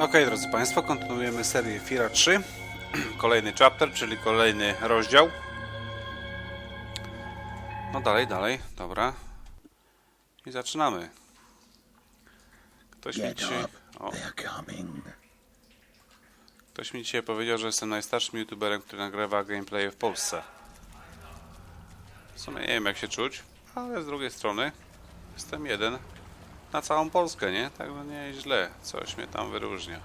Ok, drodzy Państwo, kontynuujemy serię Fira 3. Kolejny chapter, czyli kolejny rozdział. No dalej, dalej, dobra. I zaczynamy. Ktoś mi dzisiaj... O, ktoś mi dzisiaj powiedział, że jestem najstarszym youtuberem, który nagrywa gameplay w Polsce. W sumie nie wiem jak się czuć, ale z drugiej strony jestem jeden na całą Polskę, nie? Także nie jest źle. Coś mnie tam wyróżnia.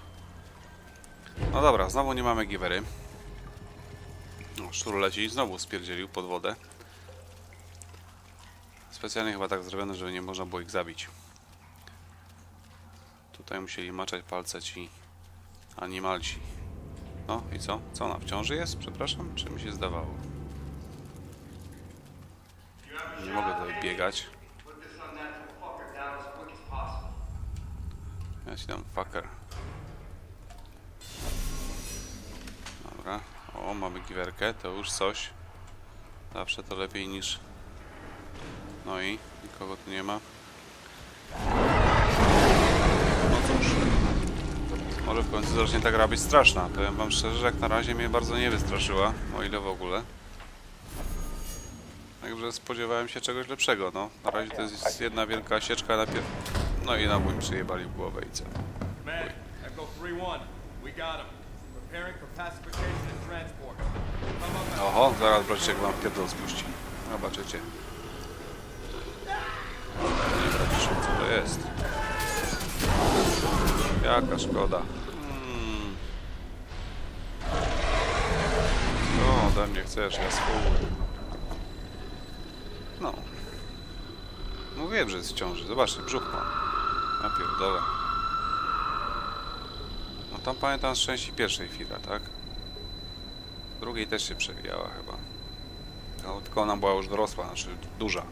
No dobra, znowu nie mamy givery. No, szczur leci, znowu spierdzielił pod wodę. Specjalnie chyba tak zrobione, żeby nie można było ich zabić. Tutaj musieli maczać palce ci animalci. No i co? Co ona w ciąży jest? Przepraszam? Czy mi się zdawało? Nie mogę tutaj biegać. Ja ci dam fucker. Dobra. O, mamy giwerkę, to już coś. Zawsze to lepiej niż... No i nikogo tu nie ma. No cóż. Może w końcu zacznie ta gra być straszna. Powiem wam szczerze, że jak na razie mnie bardzo nie wystraszyła, o ile w ogóle. Także spodziewałem się czegoś lepszego, no. Na razie to jest jedna wielka sieczka najpierw. No i na mój przyjebali w głowę i co. Man, Echo 3-1. We got him. Preparing for pacification and transport. Oho, zaraz Braciszek wam pierdol spuści. Zobaczycie. Nie Braciszek, co to jest? Jaka szkoda. Hmm. Co ode mnie chcesz, ja swój. No. Mówiłem, że jest w ciąży. Zobaczcie, brzuch ma. Ja pierdolę. No tam pamiętam z części pierwszej chwila, tak? Drugiej też się przewijała chyba. No, tylko ona była już dorosła, znaczy duża.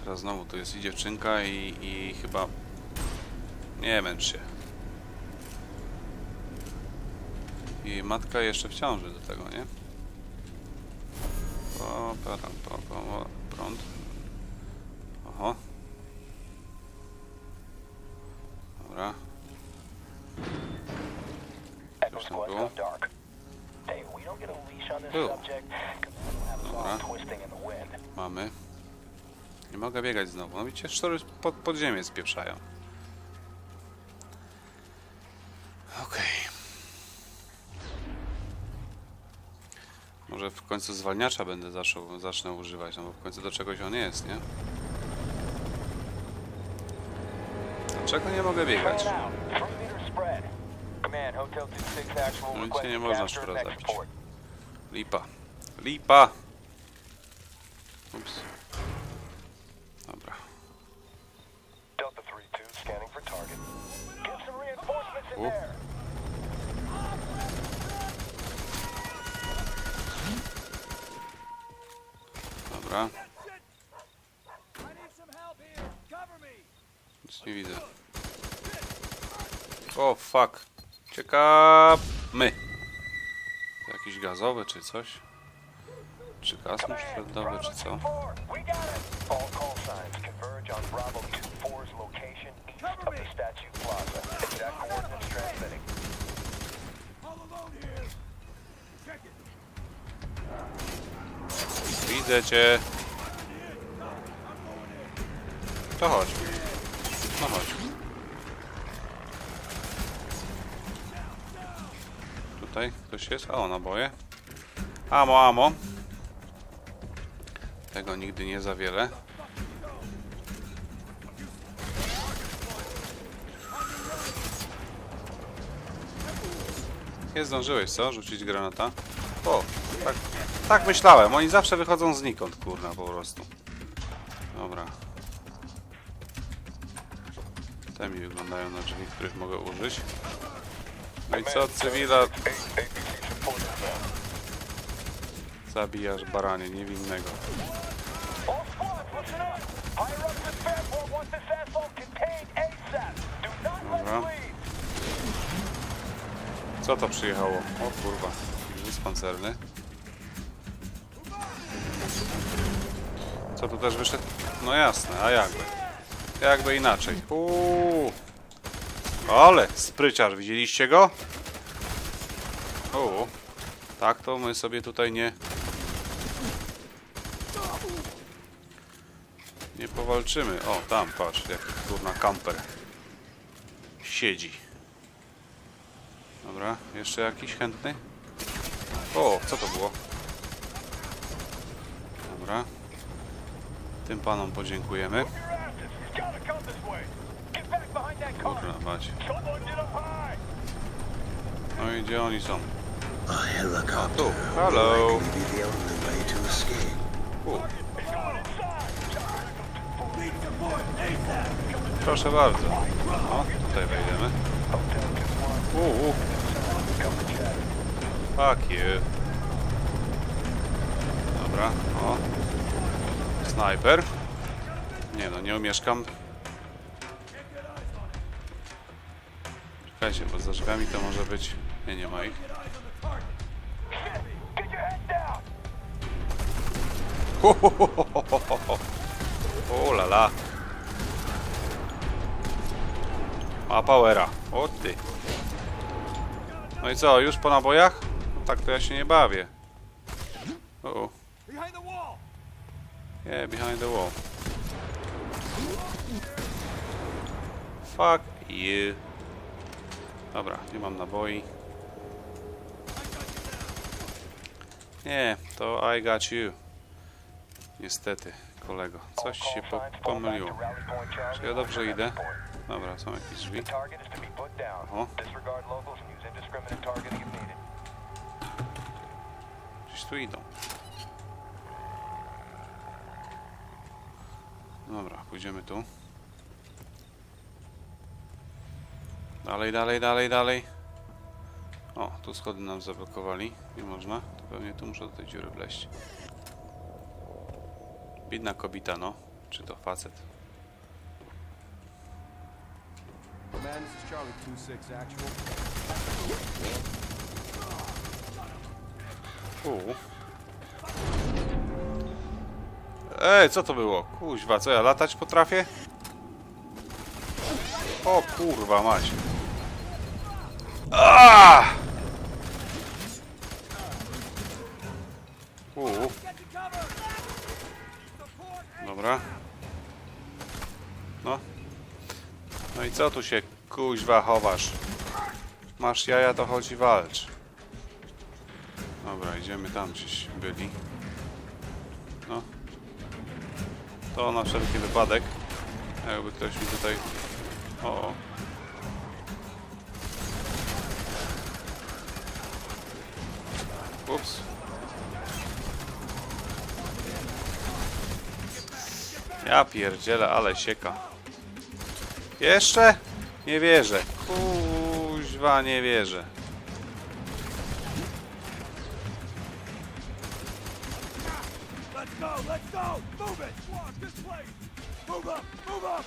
Teraz znowu tu jest i dziewczynka i, i chyba... Nie męcz się. I matka jeszcze w ciąży do tego, nie? Po, tam, po, po, prąd. Mogę biegać znowu. No widzicie, szczury pod, pod ziemię spieprzają. Okej. Może w końcu zwalniacza będę zaczął, zacznę używać, no bo w końcu do czegoś on jest, nie? Dlaczego nie mogę biegać? Fan out. Three meter spread. Command, Hotel 26 actual No request nie można next zabić. Lipa. Lipa! Ups. Dobra. Nic nie widzę. O, fuck. Ciekamy. Jakiś gazowy czy coś? Czy gaz musztardowy czy co? Converge on Bravo 2-4's location of the Statue Plaza. Exact coordinates Widzę cię. To chodź. No chodź. Tutaj ktoś jest? O, naboje. Amo, amo. Tego nigdy nie za wiele. Nie zdążyłeś, co? Rzucić granata? O, tak, tak myślałem. Oni zawsze wychodzą znikąd, kurna, po prostu. Dobra. Te mi wyglądają na drzwi, których mogę użyć. No i co, cywila? Zabijasz baranie niewinnego. Dobra. Co to przyjechało? O kurwa, wóz pancerny. Co tu też wyszedł? No jasne, a jakby? Jakby inaczej. Uuu. Ale spryciarz, widzieliście go? O, tak to my sobie tutaj nie... Nie powalczymy. O, tam, patrz, jak kurna kamper siedzi. Dobra, jeszcze jakiś chętny? O, co to było? Dobra. Tym panom podziękujemy. Kurna, mać. No i gdzie oni są? A Tu, hello. U, proszę bardzo. O, tutaj wejdziemy. Uuu. Fuck you. Dobra, o. Snajper. Nie no, nie umieszkam. Czekajcie, bo za drzwiami to może być... Nie, nie ma ich. O la la. Ma powera. O ty. No i co, już po nabojach? No tak to ja się nie bawię. O, o. Yeah, behind the wall. Fuck you. Dobra, nie mam naboi. Nie, to I got you. Niestety, kolego. Coś się po pomyliło. Czy ja dobrze idę? Dobra, są jakieś drzwi. The target is to be put down. Oh. Disregard locals and use indiscriminate targeting if needed. Gdzieś tu idą. Dobra, pójdziemy tu. Dalej, dalej, dalej, dalej. O, tu schody nam zablokowali. Nie można. To pewnie tu muszę do tej dziury wleźć. Biedna kobita, no. Czy to facet? Man, this is Charlie 2-6 actual. Uuu. Ej, co to było? Kuźwa, co ja latać potrafię? O kurwa mać. Aaaa! Dobra. No. No i co tu się kuźwa chowasz? Masz jaja, to chodzi walcz. Dobra, idziemy tam gdzieś byli. To na wszelki wypadek. Jakby ktoś mi tutaj... O. o. Ups. Ja pierdzielę, ale sieka. Jeszcze? Nie wierzę. Kuźwa, nie wierzę. Let's let's go! Move it! Squad, this way! Move up, move up!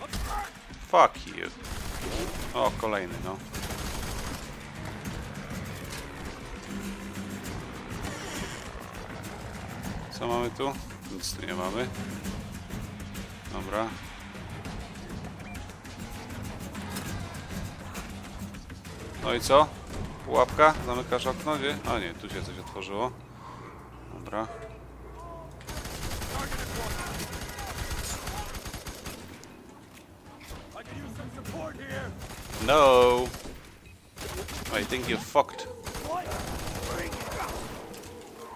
One eye! Fuck you. O, kolejny, no. Co mamy tu? Nic tu nie mamy. Dobra. No i co? Pułapka? Zamykasz okno? Gdzie? A nie, tu się coś otworzyło. Dobra. I can use some support here! No! I think you fucked.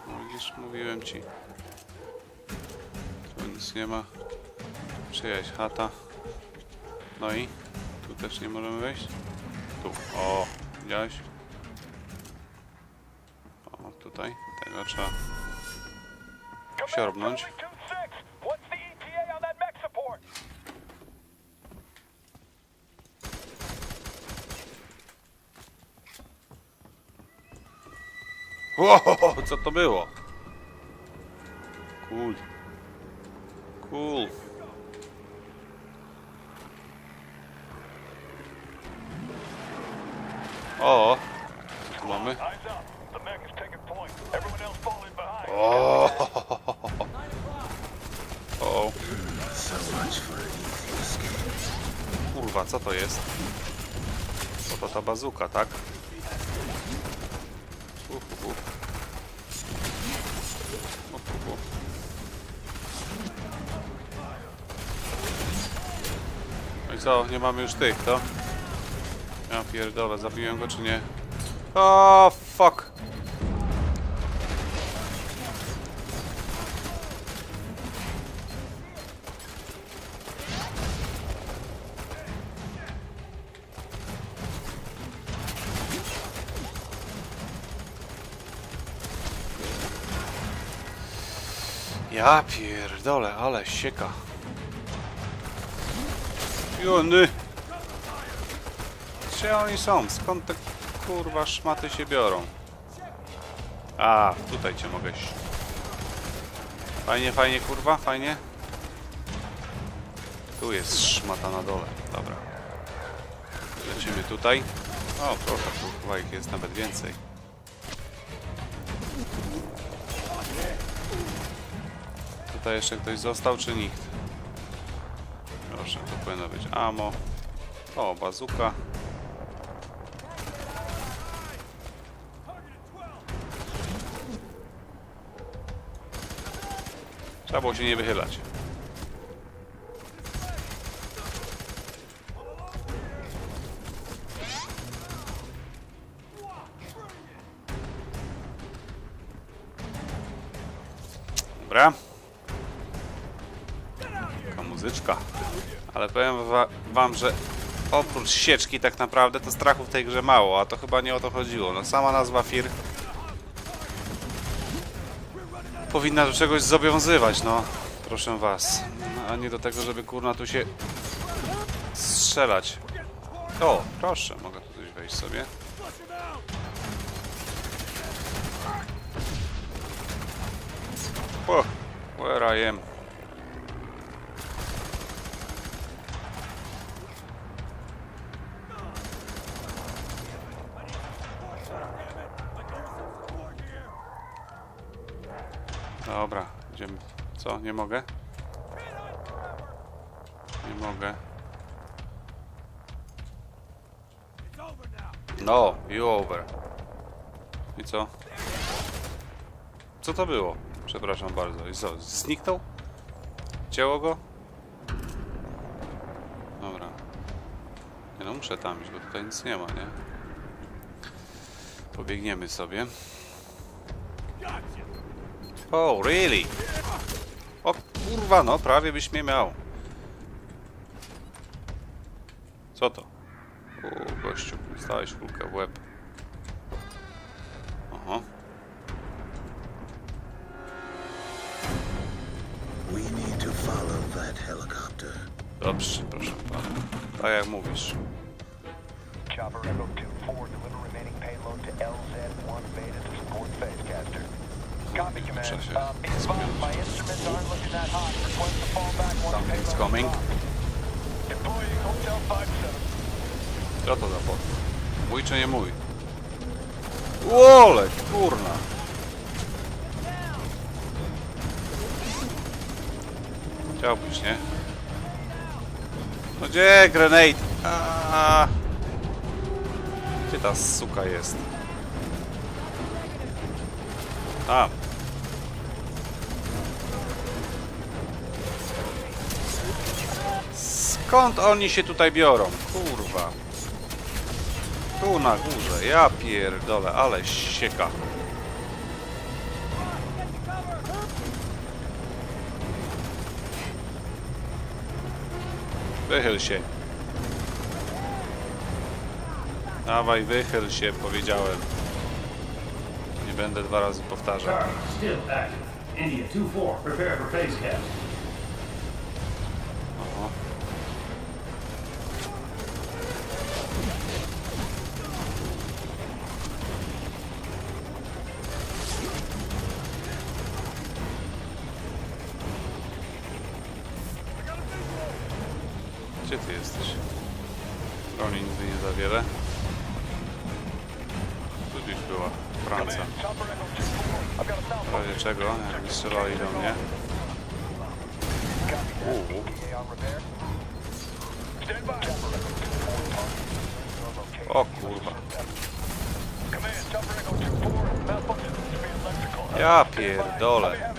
No mówiłem ci. Tu nic nie ma. Czyjaś chata. No i? Tu też nie możemy wejść? Tu. O! Widziałeś? O, tutaj. Tego trzeba siorbnąć. Charlie 2-6. What's the ETA on that mech support? Wow, co to było? Cool. Cool. O, co tu mamy? O, o, kurwa, co to jest? To to ta bazuka, tak? Co, nie mamy już tych, to? Ja pierdolę, zabiłem go czy nie? O, fuck! Ja pierdolę, ale sieka. Jony! Gdzie oni są? Skąd te kurwa szmaty się biorą? A, tutaj cię mogę Fajnie, fajnie kurwa, fajnie. Tu jest szmata na dole, dobra. Lecimy tutaj. O, proszę, chyba ich jest nawet więcej. Tutaj jeszcze ktoś został, czy nikt? Powinno być ammo. O, bazuka. Trzeba było się nie wychylać. Dobra. Taka muzyczka. Ale powiem wa wam, że oprócz sieczki tak naprawdę to strachu w tej grze mało, a to chyba nie o to chodziło. No sama nazwa Fir powinna do czegoś zobowiązywać, no. Proszę was. No, a nie do tego, żeby kurna tu się strzelać. O, proszę, mogę tu coś wejść sobie. O, where I am. Dobra, idziemy. Co? Nie mogę? Nie mogę. No, you over. I co? Co to było? Przepraszam bardzo. I co? Zniknął? Cięło go? Dobra. Nie no, muszę tam iść, bo tutaj nic nie ma, nie? Pobiegniemy sobie. Oh, really? O kurwa, no prawie byś mnie miał. Co to? O, gościu, stałeś kulkę w łeb. Aha. Dobrze, proszę pana. Tak jak mówisz. Chopper Echo 2-4, deliver remaining payload to LZ-1 Beta to support Phasecaster. Coming. is Deploying Hotel 5-7. Co to za pot? Mój czy nie mój? Łole, kurna. Chciałbyś, nie? No gdzie grenade? A. Gdzie ta suka jest? A. Skąd oni się tutaj biorą? Kurwa. Tu na górze, ja pierdolę, ale sieka. Wychyl się. Dawaj, wychyl się, powiedziałem. Nie będę dwa razy powtarzał. India 2-4, prepare for phase. Oho. Gdzie ty jesteś? Broni nigdy nie za wiele. Tu gdzieś była Francja. Chopper Echo 2-4, I've got a W razie czego, jakby strzelali do mnie. Uuu. O kurwa. Command, Chopper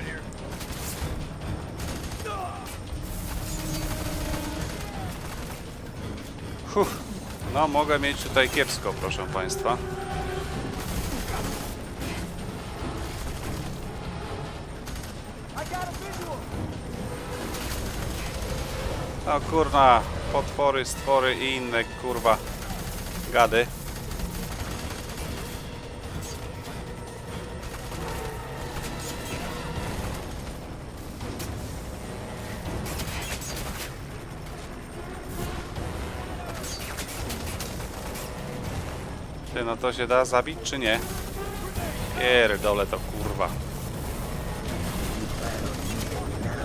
Huh. No, mogę mieć tutaj kiepsko, proszę Państwa. No kurna, potwory, stwory i inne kurwa gady. Ty, no to się da zabić, czy nie? Pierdolę to kurwa.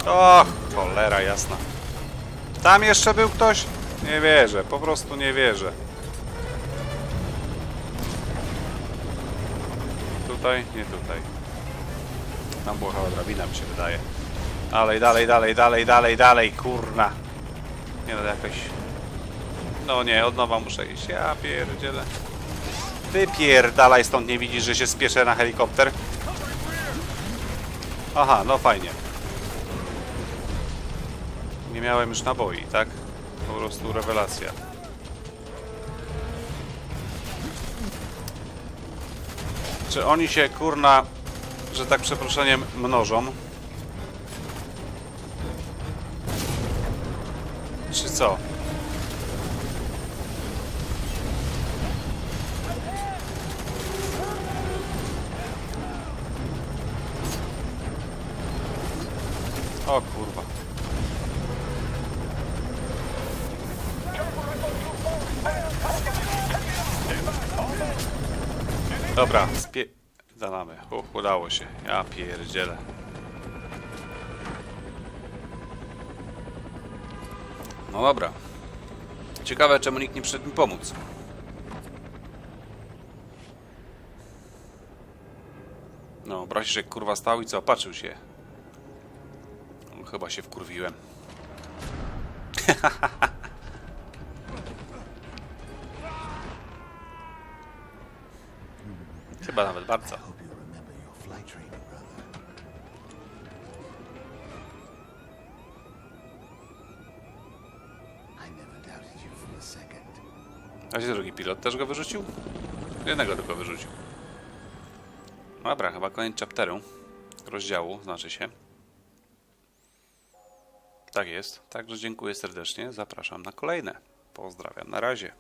O, cholera jasna. Tam jeszcze był ktoś? Nie wierzę, po prostu nie wierzę. Tutaj? Nie tutaj. Tam była chyba drabina, mi się wydaje. Dalej, dalej, dalej, dalej, dalej, dalej, kurna. Nie no, jakaś... No nie, od nowa muszę iść. Ja pierdzielę. Wypierdalaj stąd, nie widzisz, że się spieszę na helikopter? Aha, no fajnie. Nie miałem już naboi, tak? Po prostu rewelacja. Czy oni się, kurna, że tak przeproszeniem, mnożą? Czy co? O kurwa. Dobra, spie... Dalamy. Uch, udało się. Ja pierdzielę. No dobra. Ciekawe, czemu nikt nie przyszedł mi pomóc. No, Brasiszek kurwa stał i co? Patrzył się. Chyba się wkurwiłem. Chyba nawet bardzo. A gdzie drugi pilot też go wyrzucił? Jednego tylko wyrzucił. Dobra, chyba koniec chapteru. Rozdziału, znaczy się. Tak jest. Także dziękuję serdecznie. Zapraszam na kolejne. Pozdrawiam. Na razie.